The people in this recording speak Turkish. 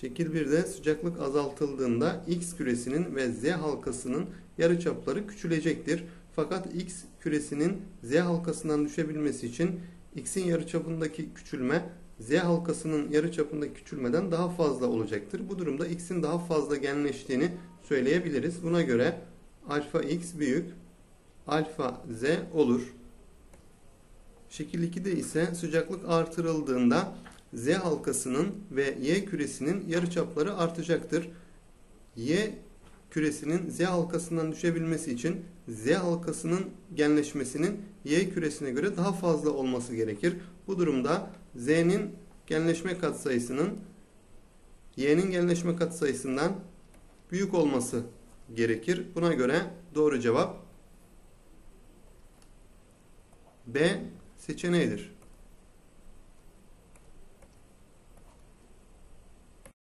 Şekil 1'de sıcaklık azaltıldığında x küresinin ve z halkasının yarıçapları küçülecektir. Fakat x küresinin z halkasından düşebilmesi için x'in yarıçapındaki küçülme z halkasının yarıçapındaki küçülmeden daha fazla olacaktır. Bu durumda x'in daha fazla genleştiğini söyleyebiliriz. Buna göre alfa x büyük alfa z olur. Şekil 2'de ise sıcaklık artırıldığında Z halkasının ve Y küresinin yarıçapları artacaktır. Y küresinin Z halkasından düşebilmesi için Z halkasının genleşmesinin Y küresine göre daha fazla olması gerekir. Bu durumda Z'nin genleşme katsayısının Y'nin genleşme katsayısından büyük olması gerekir. Buna göre doğru cevap B seçeneğidir.